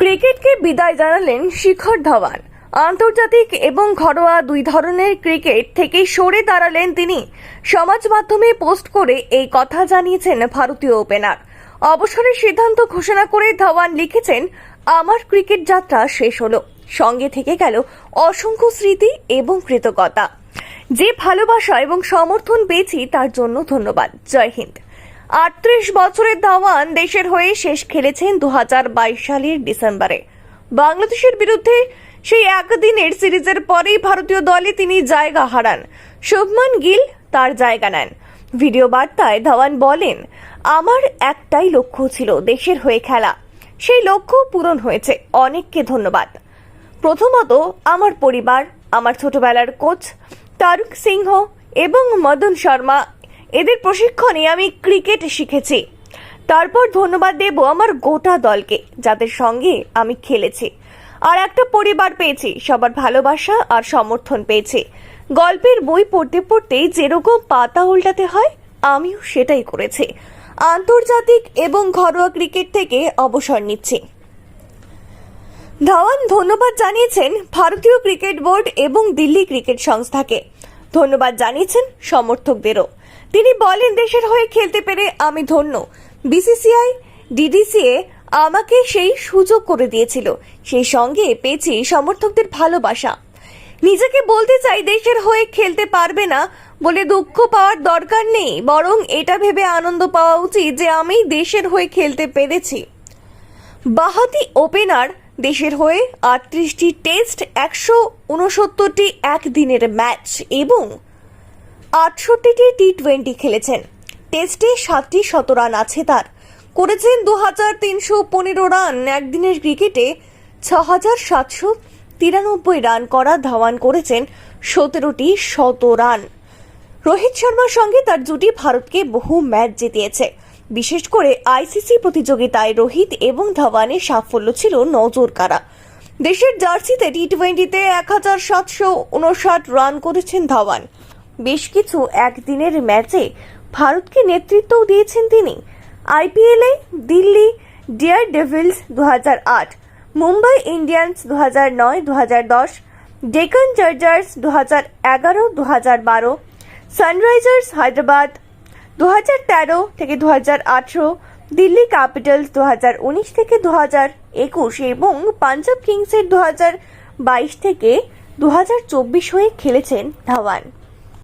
ক্রিকেটকে বিদায় জানালেন শিখর ধাওয়ান। আন্তর্জাতিক এবং ঘরোয়া দুই ধরনের ক্রিকেট থেকে সরে দাঁড়ালেন তিনি। সমাজ মাধ্যমে পোস্ট করে এই কথা জানিয়েছেন ভারতীয় ওপেনার। অবসরের সিদ্ধান্ত ঘোষণা করে ধাওয়ান লিখেছেন, আমার ক্রিকেট যাত্রা শেষ হলো। সঙ্গে থেকে গেল অসংখ্য স্মৃতি এবং কৃতজ্ঞতা। যে ভালোবাসা এবং সমর্থন পেয়েছি তার জন্য ধন্যবাদ। জয় হিন্দ। আটত্রিশ বছরের ধাওয়ান দেশের হয়ে শেষ খেলেছেন দু হাজার বাইশ সালের ডিসেম্বরে। বাংলাদেশের বিরুদ্ধে সেই একদিনের সিরিজের পরেই ভারতীয় দলে তিনি জায়গা হারান। শুভমান গিল তার জায়গা নেন। ভিডিও বার্তায় ধাওয়ান বলেন, আমার একটাই লক্ষ্য ছিল দেশের হয়ে খেলা। সেই লক্ষ্য পূরণ হয়েছে। অনেককে ধন্যবাদ। প্রথমত, আমার পরিবার, আমার ছোটবেলার কোচ তারুক সিংহ এবং মদন শর্মা এদের প্রশিক্ষণে আমি ক্রিকেট শিখেছি। তারপর ধন্যবাদ দেব আমার গোটা দলকে, যাদের সঙ্গে আমি খেলেছি। আর একটা পরিবার পেয়েছি, সবার ভালোবাসা আর সমর্থন পেয়েছি। গল্পের বই পড়তে পড়তেই যেরকম পাতা উল্টাতে হয়, আমিও সেটাই করেছি। আন্তর্জাতিক এবং ঘরোয়া ক্রিকেট থেকে অবসর নিচ্ছি। ধাওয়ান, ধন্যবাদ জানিয়েছেন ভারতীয় ক্রিকেট বোর্ড এবং দিল্লি ক্রিকেট সংস্থাকে। ধন্যবাদ জানিয়েছেন সমর্থকদেরও। তিনি বলেন দেশের হয়ে খেলতে পেরে আমি ধন্য। বিসিসিআই, ডিডিসিএ আমাকে সেই সুযোগ করে দিয়েছিল। সেই সঙ্গে পেয়েছি সমর্থকদের ভালোবাসা। নিজেকে বলতে চাই দেশের হয়ে খেলতে পারবে না বলে দুঃখ পাওয়ার দরকার নেই, বরং এটা ভেবে আনন্দ পাওয়া উচিত যে আমি দেশের হয়ে খেলতে পেরেছি। বাহাতি ওপেনার দেশের হয়ে আটত্রিশটি টেস্ট, একশো উনসত্তরটি একদিনের ম্যাচ এবং আটষট্টিটি টি টোয়েন্টি খেলেছেন। টেস্টে সাতটি শতরান আছে তার। করেছেন দু হাজার তিনশো পনেরো রান। একদিনের ক্রিকেটে ছ হাজার সাতশো তিরানব্বই রান করা ধাওয়ান করেছেন সতেরোটি শত রান। রোহিত শর্মার সঙ্গে তার জুটি ভারতকে বহু ম্যাচ জিতিয়েছে। বিশেষ করে আইসিসি প্রতিযোগিতায় রোহিত এবং ধাওয়ানের সাফল্য ছিল নজর কাড়া দেশের জার্সিতে টি টোয়েন্টিতে এক হাজার সাতশো উনষাট রান করেছেন ধাওয়ান। বেশ কিছু একদিনের ম্যাচে ভারতকে নেতৃত্বও দিয়েছেন তিনি। আইপিএলে দিল্লি ডিয়ার ডেভিলস দু মুম্বাই ইন্ডিয়ান্স দু হাজার নয় দু হাজার দশ, ডেকান চার্জার্স দু এগারো দু হাজার বারো, সানরাইজার্স হায়দ্রাবাদ দু তেরো থেকে দু আঠেরো, দিল্লি ক্যাপিটালস দু উনিশ থেকে দু একুশ এবং পাঞ্জাব কিংসের দু বাইশ থেকে দু চব্বিশ হয়ে খেলেছেন ধাওয়ান।